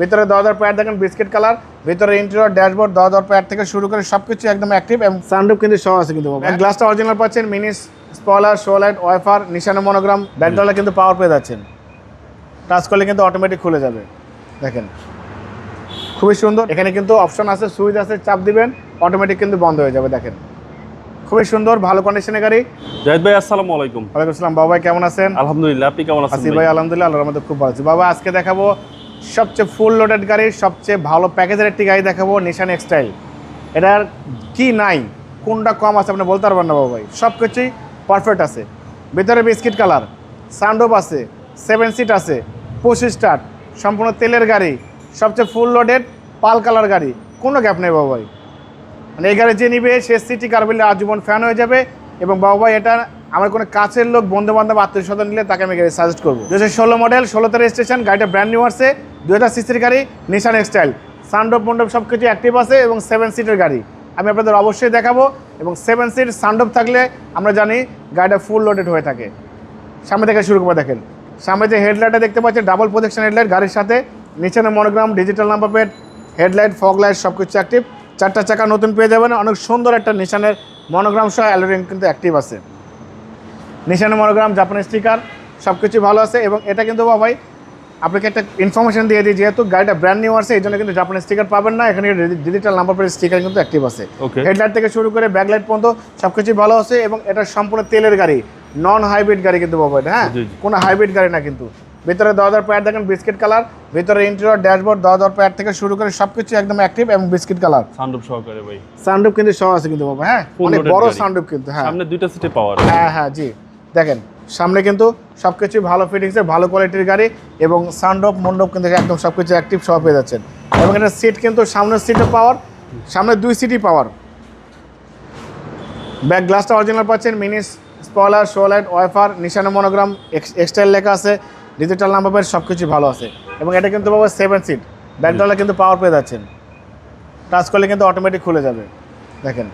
ভিতরে দশ হাজার প্যাড দেখেন বিস্কিট কালার ভিতরে ইন্টেরিয়র ড্যাশবোর্ড দশ হাজার প্যাড থেকে শুরু করে সবকিছু একদম অ্যাক্টিভ এবং সানরুফ কিন্তু সহ আছে কিন্তু গ্লাসটা অরিজিনাল পাচ্ছেন মিনিস স্পলার শো লাইট ওয়াইফার নিশানো মনোগ্রাম ব্যাকডলা কিন্তু পাওয়ার পেয়ে যাচ্ছেন। টাচ করলে কিন্তু অটোমেটিক খুলে যাবে। দেখেন খুবই সুন্দর। এখানে কিন্তু অপশন আছে সুইচ আছে চাপ দিবেন অটোমেটিক কিন্তু বন্ধ হয়ে যাবে দেখেন। খুবই সুন্দর ভালো কন্ডিশনের গাড়ি। জাহিদ ভাই আসসালামু আলাইকুম। ওয়ালাইকুম আসসালাম বাবা ভাই কেমন আছেন? আলহামদুলিল্লাহ আপনি কেমন আছেন আসিফ ভাই? আলহামদুলিল্লাহ আল্লাহর মধ্যে খুব ভালো আছি। বাবা আজকে দেখাবো সবচেয়ে ফুল লোডেড গাড়ি, সবচেয়ে ভালো প্যাকেজের একটি গাড়ি দেখাবো নিশান এক্সটাইল এটার কি নাই, কোনটা কম আছে আপনি বলতে পারবেন না বাবা ভাই। সব কিছুই পারফেক্ট আছে। ভিতরে বিস্কিট কালার সানডোপ আছে সেভেন সিট আছে পঁচিশ স্টার্ট সম্পূর্ণ তেলের গাড়ি, সবচেয়ে ফুল লোডেড পাল কালার গাড়ি, কোনো গ্যাপ নেই বাবা ভাই। মানে এই গাড়ি যে নিবে, সে সিটি কারবিলে আজীবন ফ্যান হয়ে যাবে এবং বাবা ভাই, এটা আমার কোনো কাছের লোক বন্ধু বান্ধব আত্মীয় স্বজন নিলে তাকে আমি গাড়ি সাজেস্ট করব। হাজার ষোলো মডেল ষোলোতে রেজিস্ট্রেশন গাড়িটা ব্র্যান্ড নিউ আসছে। দু হাজার সিসির গাড়ি নিশান এক্সটাইল সানডোপ মন্ডপ সব কিছু অ্যাক্টিভ আছে এবং সেভেন সিটের গাড়ি। আমি আপনাদের অবশ্যই দেখাবো এবং সেভেন সিট সানডোপ থাকলে আমরা জানি গাড়িটা ফুল লোডেড হয়ে থাকে। সামনে থেকে শুরু করে দেখেন। সামনে যে হেডলাইটটা দেখতে পাচ্ছেন ডাবল প্রোজেকশন হেডলাইট গাড়ির সাথে। নিচেনে monogram digital number plate headlight fog light সব কিছু অ্যাক্টিভ চারটা চাকা নতুন পেয়ে যাবেন। অনেক সুন্দর একটা নিশানের মনোগ্রাম সহ অ্যালোরিং কিন্তু অ্যাক্টিভ আছে। নিশানের মনোগ্রাম জাপানি স্টিকার সব কিছু ভালো আছে এবং এটা কিন্তু, ভাই আপনাকে একটা ইনফরমেশন দিয়ে দিই যেহেতু গাড়িটা ব্র্যান্ড নিউ আসছে এই জন্য কিন্তু জাপানি স্টিকার পাবেন না। এখানে ডিজিটাল নাম্বার প্লেট স্টিকার কিন্তু অ্যাক্টিভ আছে. হেডলাইট থেকে শুরু করে ব্যাকলাইট পর্যন্ত সব কিছুই ভালো আছে এবং এটা সম্পূর্ণ তেলের গাড়ি নন হাইব্রিড গাড়ি কিন্তু বাবা এটা হ্যাঁ। কোনো হাইব্রিড গাড়ি না কিন্তু। ভিতরে দশ হাজার প্যাড দেখেন বিস্কিট কালার ভিতরে ইন্টেরিয়র ড্যাশবোর্ড দশ হাজার প্যাড থেকে শুরু করে সব কিছু একদম অ্যাক্টিভ এবং বিস্কিট কালার সানরূপ সহকারে ভাই। সানরুফ কিন্তু সহ আছে কিন্তু বাবা হ্যাঁ? অনেক বড়। সানরুফ কিন্তু হ্যাঁ। সামনে দুইটা সিটে পাওয়ার হ্যাঁ হ্যাঁ জি। দেখেন সামনে কিন্তু সব কিছুই ভালো ফিটিংসের ভালো কোয়ালিটির গাড়ি এবং সানডপ মণ্ডপ কিন্তু একদম সব কিছু অ্যাক্টিভ সহ পেয়ে যাচ্ছেন। এবং এটা সিট কিন্তু সামনের সিটে পাওয়ার সামনে দুই সিটই পাওয়ার ব্যাক গ্লাসটা অরিজিনাল পাচ্ছেন mini spoiler show light wiper নিশানো monogram এক্সটাইল লেখা আছে ডিজিটাল নাম্বার প্লেট সব কিছু ভালো আছে। এবং এটা কিন্তু বাবা সেভেন সিট ব্যাকডলা কিন্তু পাওয়ার পেয়ে যাচ্ছেন। টাচ করলে কিন্তু অটোমেটিক খুলে যাবে। দেখেন।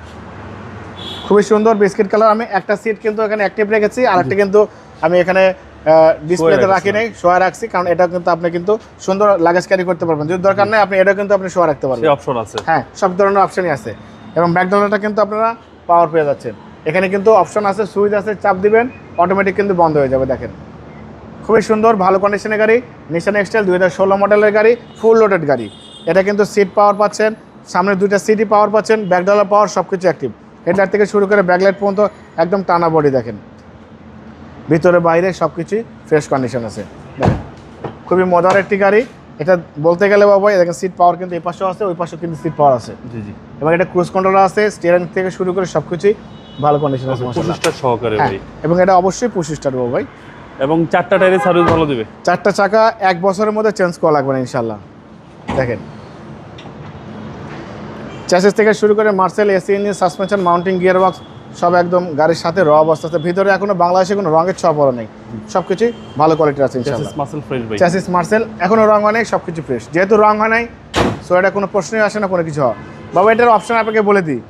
খুবই সুন্দর বিস্কিট কালার। আমি একটা সিট কিন্তু এখানে অ্যাক্টিভ রেখেছি আর একটা কিন্তু আমি এখানে ডিসপ্লেতে রাখি নাই শোয়া রাখছি কারণ এটা কিন্তু আপনি কিন্তু সুন্দর লাগেজ ক্যারি করতে পারবেন। যদি দরকার নেই আপনি এটা কিন্তু আপনি শোয়া রাখতে পারবেন। অপশন আছে। হ্যাঁ সব ধরনের অপশনই আছে। এবং ব্যাকডলাটা কিন্তু আপনারা পাওয়ার পেয়ে যাচ্ছেন। এখানে কিন্তু অপশন আছে সুইচ আছে চাপ দিবেন অটোমেটিক কিন্তু বন্ধ হয়ে যাবে দেখেন। খুবই সুন্দর ভালো কন্ডিশনের গাড়ি নিশান এক্সটেল দুই হাজার ষোলো মডেলের গাড়ি ফুল লোডেড গাড়ি। এটা কিন্তু সিট পাওয়ার পাচ্ছেন সামনে দুইটা সিটি পাওয়ার পাচ্ছেন ব্যাকডলার পাওয়ার সব কিছু অ্যাক্টিভ হেডলাইট থেকে শুরু করে ব্যাকলাইট পর্যন্ত একদম টানা বডি দেখেন। ভিতরে বাইরে সব কিছুই ফ্রেশ কন্ডিশন আছে। দেখেন খুবই মজার একটি গাড়ি। এটা বলতে গেলে বাবা দেখেন সিট পাওয়ার কিন্তু এই পাশেও আছে ওই পাশেও কিন্তু সিট পাওয়ার আছে। জি জি। এবং এটা ক্রুজ কন্ট্রোলার আছে স্টিয়ারিং থেকে শুরু করে সব কিছুই ভালো কন্ডিশন আছে মাশাআল্লাহ। পঁচিশটা সহকারে হ্যাঁ ভাই। এবং এটা অবশ্যই পঁচিশ স্টার বাবা ভাই। এবং চারটা টায়ারের সার্ভিস ভালো দিবে। চারটা চাকা এক বছরের মধ্যে চেঞ্জ করা লাগবে না ইনশাল্লাহ দেখেন চ্যাসেস থেকে শুরু করে Marcel AC engine suspension mounting gear box সব একদম গাড়ির সাথে র অবস্থাতে ভিতরে এখনও বাংলাদেশে কোনো রঙের ছোঁয়া পড়া নেই। সব কিছুই ভালো কোয়ালিটির আছে চ্যাসিস মার্সেল এখনও রং হয় নাই সব কিছু ফ্রেশ যেহেতু রং হয় নাই সো এটা কোনো প্রশ্নই আসে না কোনো কিছু হওয়া বাবা এটার অপশন আপনাকে বলে দিই।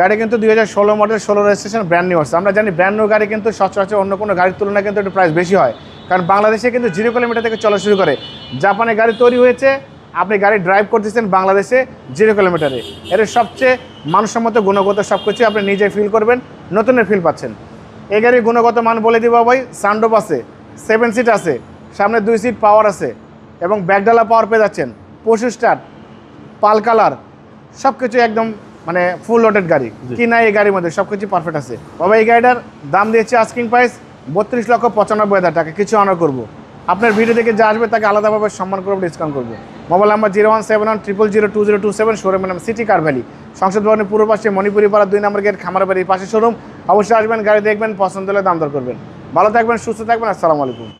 গাড়ি কিন্তু দুই হাজার ষোলো মডেল ষোলো রেজিস্ট্রেশন ব্র্যান্ড নিউ আসছে আমরা জানি ব্র্যান্ড নিউ গাড়ি কিন্তু সচরাচর অন্য কোনো গাড়ির তুলনায় কিন্তু একটু প্রাইস বেশি হয়। কারণ বাংলাদেশে কিন্তু জিরো কিলোমিটার থেকে চলা শুরু করে। জাপানে গাড়ি তৈরি হয়েছে আপনি গাড়ি ড্রাইভ করতেছেন বাংলাদেশে জিরো কিলোমিটারে এর সবচেয়ে মানসম্মত গুণগত সব কিছু আপনি নিজে ফিল করবেন নতুনের ফিল পাচ্ছেন। এই গাড়ির গুণগত মান বলে দিব ভাই সানডোপ আছে সেভেন সিট আছে সামনে দুই সিট পাওয়ার আছে এবং ব্যাকডালা পাওয়ার পেয়ে যাচ্ছেন। পশু স্টার্ট পাল কালার সব কিছু একদম মানে ফুল লোডেড গাড়ি। কি না এই গাড়ির মধ্যে সব কিছু পারফেক্ট আছে। বাবা এই গাড়িটার দাম দিয়েছে আস্কিং প্রাইস বত্রিশ লক্ষ পঁচানব্বই হাজার টাকা কিছু অনার করব। আপনার ভিডিও থেকে যা আসবে তাকে আলাদাভাবে সম্মান করব ডিসকাউন্ট করব। Mobile number zero one seven one triple zero two zero two seven শোরুমের নাম সিটি কার ভ্যালি। সংসদ ভবনের পূর্ব পাশে মণিপুরি পাড়া দুই নম্বর গেট খামারবাড়ির পাশে শোরুম। অবশ্যই আসবেন, গাড়ি দেখবেন, পছন্দ হলে দাম দর করবেন। ভালো থাকবেন, সুস্থ থাকবেন, আসসালামু আলাইকুম।